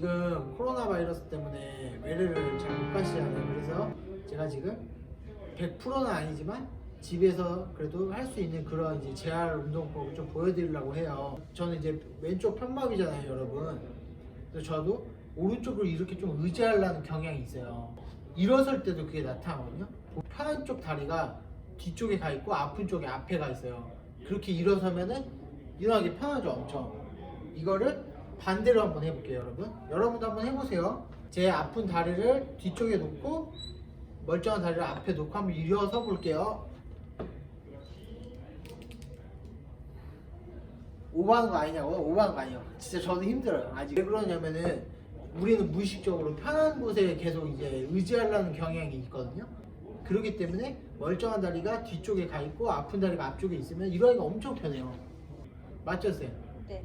지금 코로나 바이러스 때문에 외래를 잘 못 가시잖아요. 그래서 제가 지금 100%는 아니지만 집에서 그래도 할 수 있는 그런 이제 재활 운동법을 좀 보여드리려고 해요. 저는 이제 왼쪽 편마비잖아요, 여러분. 그래서 저도 오른쪽을 이렇게 좀 의지하려는 경향이 있어요. 일어설 때도 그게 나타나거든요. 편한 쪽 다리가 뒤쪽에 가 있고 아픈 쪽에 앞에 가 있어요. 그렇게 일어서면은 일어나기 편하죠, 엄청. 이거를 반대로 한번 해볼게요, 여러분. 여러분도 한번 해보세요. 제 아픈 다리를 뒤쪽에 놓고 멀쩡한 다리를 앞에 놓고 한번 일어서 볼게요. 오버하는 거 아니냐고요? 오버하는 거 아니에요. 진짜 저도 힘들어요. 아직 왜 그러냐면은 우리는 무의식적으로 편한 곳에 계속 이제 의지하려는 경향이 있거든요. 그렇기 때문에 멀쩡한 다리가 뒤쪽에 가 있고 아픈 다리가 앞쪽에 있으면 일어나기가 엄청 편해요. 맞죠, 쌤? 네.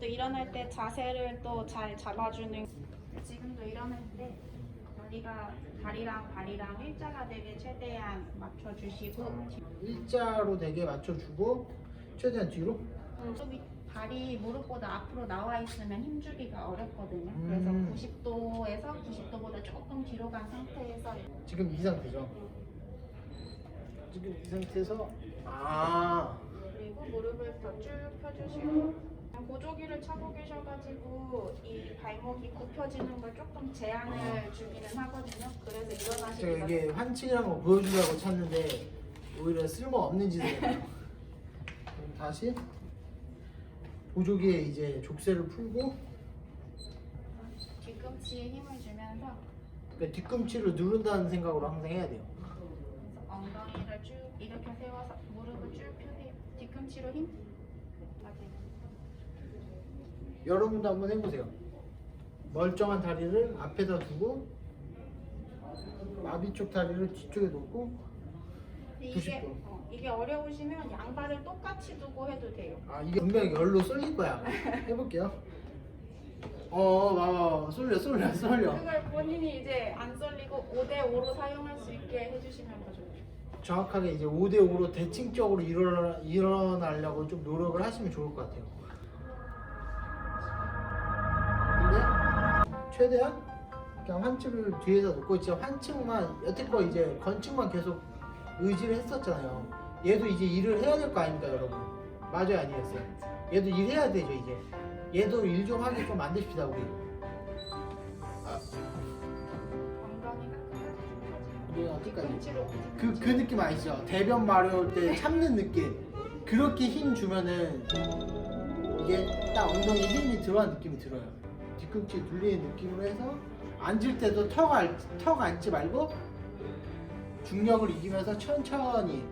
또 일어날 때 자세를 또 잘 잡아주는 지금도 일어날 때 다리가 다리랑 발이랑 일자가 되게 최대한 맞춰주시고 일자로 되게 맞춰주고 최대한 뒤로 쪽이 발이 무릎보다 앞으로 나와 있으면 힘주기가 어렵거든요. 음. 그래서 90도에서 90도보다 조금 뒤로 간 상태에서 지금 이 상태죠. 지금 이 상태에서 아 그리고 무릎을 더 쭉 펴주시고 보조기를 차고 계셔가지고 이 발목이 굽혀지는 걸 조금 제한을 주기는 하거든요. 그래서 제가 일어나시기가 이게 환칭이란 거 보여주려고 찾는데 오히려 쓸모 없는 짓을 해요. 그럼 다시 보조기에 이제 족쇄를 풀고 뒤꿈치에 힘을 주면서 그러니까 뒤꿈치를 누른다는 생각으로 항상 해야 돼요. 엉덩이를 쭉 이렇게 세워서 무릎을 쭉 펴세요. 뒤꿈치로 힘. 맞아요. 여러분도 한번 해보세요. 멀쩡한 다리를 앞에다 두고 마비 쪽 다리를 뒤쪽에 놓고 이게 90도. 어, 이게 어려우시면 양발을 똑같이 두고 해도 돼요. 아 이게 분명히 열로 쏠릴 거야. 해볼게요. 어, 봐봐, 쏠려, 쏠려, 쏠려. 그걸 본인이 이제 안 썰리고 5대5로 사용할 수 있게 해주시면 더 좋죠. 정확하게 이제 5대 5로 대칭적으로 일어나, 일어나려고 좀 노력을 하시면 좋을 것 같아요. 최대한 그냥 환층을 뒤에다 놓고 이제 환층만 여태껏 이제 건층만 계속 의지를 했었잖아요. 얘도 이제 일을 해야 될 거 아닙니까, 여러분? 맞아요, 아니었어요? 얘도 일해야 되죠, 이제. 얘도 일 좀 하게 좀 만듭시다, 우리. 뒤꿈치로 그, 그 느낌 아시죠? 대변 마려울 때 참는 느낌. 그렇게 힘 주면은 이게 딱 엉덩이 힘이 들어간 느낌이 들어요. 뒤꿈치 눌리는 느낌으로 해서 앉을 때도 턱, 알, 턱 앉지 말고 중력을 이기면서 천천히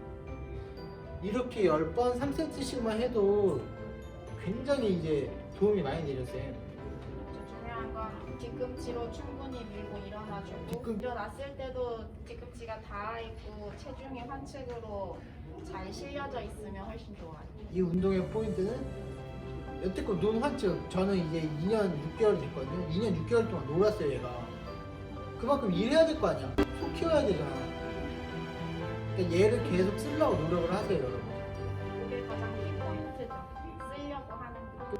이렇게 10번 3cm씩만 해도 굉장히 이제 도움이 많이 되셨어요. 중요한 건 뒤꿈치로 충분히 밀고 일어나주고 뒤꿈- 일어났을 때도 뒤꿈치가 닿아 있고 체중이 환측으로 잘 실려져 있으면 훨씬 좋아요. 이 운동의 포인트는 여태껏 논 환증 저는 이제 2년 6개월 됐거든요 2년 6개월 동안 놀았어요 얘가 그만큼 일해야 될 거 아니야 속 키워야 되잖아 그러니까 얘를 계속 쓰려고 노력을 하세요 여러분 그게 가장 키포인트죠. 쓰려고 하는 거.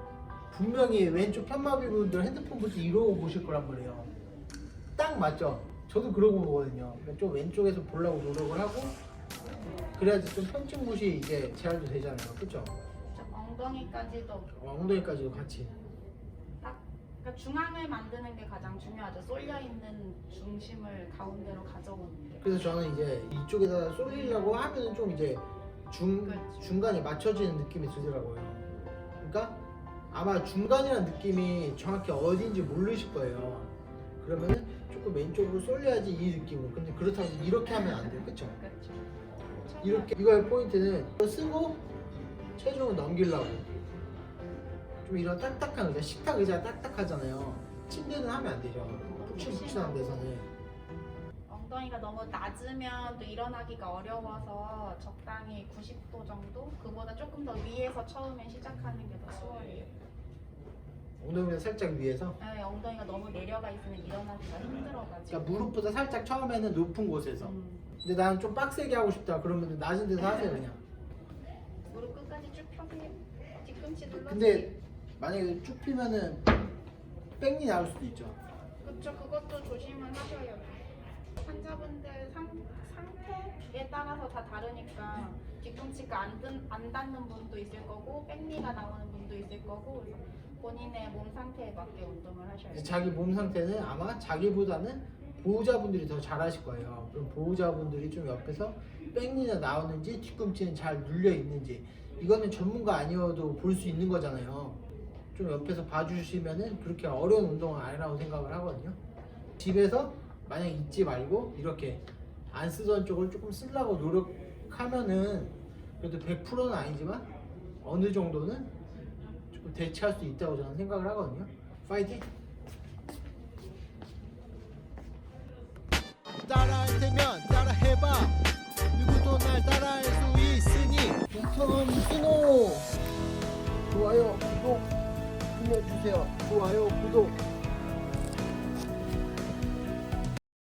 분명히 왼쪽 편마비 분들 핸드폰 볼 때 이러고 보실 거란 말이에요 딱 맞죠? 저도 그러고 보거든요 그러니까 좀 왼쪽에서 보려고 노력을 하고 그래야지 좀 편측못이 이제 제한도 되잖아요 그쵸? 저 엉덩이까지도 어, 엉덩이까지도 같이 딱 그러니까 중앙을 만드는 게 가장 중요하죠. 쏠려 있는 중심을 가운데로 가져오는 게. 그래서 저는 이제 이쪽에다 쏠리려고 하면은 좀 이제 중 그렇죠. 중간이 맞춰지는 느낌이 들더라고요. 그러니까 아마 중간이라는 느낌이 정확히 어딘지 모르실 거예요. 그러면은 조금 왼쪽으로 쏠려야지 이 느낌으로. 근데 그렇다고 이렇게 하면 안 돼요, 그렇죠? 그렇죠. 이렇게 이거의 포인트는 쓰고 체중을 넘기려고 좀 이런 딱딱한 의자, 식탁 의자 딱딱하잖아요. 침대는 하면 안 되죠. 푹신푹신한 데서는. 엉덩이가 너무 낮으면 또 일어나기가 어려워서 적당히 90도 정도? 그보다 조금 더 위에서 처음에 시작하는 게 더 수월해요. 엉덩이를 살짝 위에서 네, 엉덩이가 너무 내려가 있으면 일어나기가 힘들어가지고. 그러니까 무릎보다 살짝 처음에는 높은 곳에서 음, 근데 나는 좀 빡세게 하고 싶다 그러면 낮은 데서 하세요 그냥 무릎 끝까지 쭉 펴세요. 뒤꿈치 눌러주세요. 근데 만약에 쭉 피면은 뺑이 나올 수도 있죠. 그렇죠. 그것도 조심은 하셔야 돼요. 환자분들 상, 상태에 따라서 다 다르니까 뒤꿈치가 안, 든, 안 닿는 분도 있을 거고 뺑니가 나오는 분도 있을 거고 그래서 본인의 몸 상태에 맞게 운동을 하셔야 돼요. 자기 몸 상태는 아마 자기보다는 보호자분들이 더 잘하실 거예요. 그럼 보호자분들이 좀 옆에서 뺑이나 나오는지 뒤꿈치는 잘 눌려 있는지 이거는 전문가 아니어도 볼 수 있는 거잖아요. 좀 옆에서 봐주시면은 그렇게 어려운 운동은 아니라고 생각을 하거든요. 집에서 만약 잊지 말고 이렇게 안 쓰던 쪽을 조금 쓰려고 노력하면은 그래도 100%는 아니지만 어느 정도는 조금 대체할 수 있다고 저는 생각을 하거든요. 파이팅! 따라할 테면 따라해봐. 누구도 날 따라할 수 있으니. 인턴 신호. 좋아요 구독 눌러주세요. 좋아요 구독